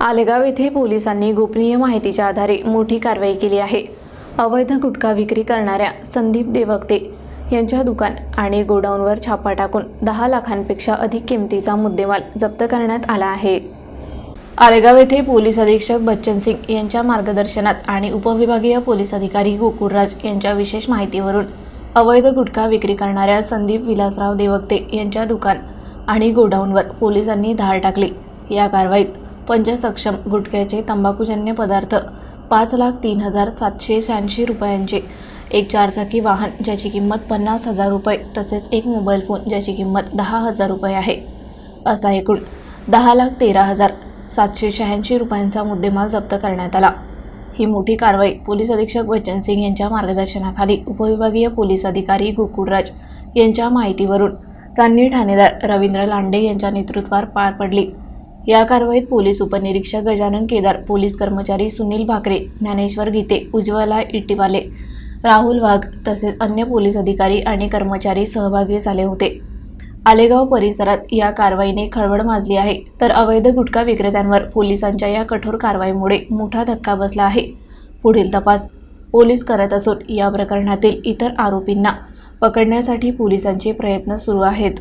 आलेगाव येथे पोलिसांनी गोपनीय माहितीच्या आधारे मोठी कारवाई केली आहे. अवैध गुटखा विक्री करणाऱ्या संदीप देवक्ते यांच्या दुकान आणि गोडाऊनवर छापा टाकून दहा लाखांपेक्षा अधिक किमतीचा मुद्देमाल जप्त करण्यात आला आहे. आलेगाव येथे पोलीस अधीक्षक बच्चन सिंग यांच्या मार्गदर्शनात आणि उपविभागीय पोलीस अधिकारी गोकुळराज यांच्या विशेष माहितीवरून अवैध गुटखा विक्री करणाऱ्या संदीप विलासराव देवक्ते यांच्या दुकान आणि गोडाऊनवर पोलिसांनी धाड टाकली. या कारवाईत पंचसक्षम गुटख्याचे तंबाखूजन्य पदार्थ पाच लाख तीन हजार सातशे शहाऐंशी रुपयांचे. एक चारचाकी वाहन ज्याची किंमत पन्नास हजार रुपये तसेच एक मोबाईल फोन ज्याची किंमत दहा हजार रुपये आहे. असा एकूण दहा लाख तेरा हजार सातशे शहाऐंशी रुपयांचा मुद्देमाल जप्त करण्यात आला. ही मोठी कारवाई पोलीस अधीक्षक बच्चन सिंग यांच्या मार्गदर्शनाखाली उपविभागीय पोलीस अधिकारी गोकुळराज यांच्या माहितीवरून चांदणी ठाणेदार रवींद्र लांडे यांच्या नेतृत्वावर पार पडली. या कारवाईत पोलीस उपनिरीक्षक गजानन केदार पोलीस कर्मचारी सुनील भाकरे ज्ञानेश्वर गीते उज्ज्वला इटीवाले राहुल वाघ तसेच अन्य पोलीस अधिकारी आणि कर्मचारी सहभागी झाले होते. आलेगाव परिसरात या कारवाईने खळबळ माजली आहे. तर अवैध गुटखा विक्रेत्यांवर पोलिसांच्या या कठोर कारवाईमुळे मोठा धक्का बसला आहे. पुढील तपास पोलीस करत असून या प्रकरणातील इतर आरोपींना पकडण्यासाठी पोलिसांचे प्रयत्न सुरू आहेत.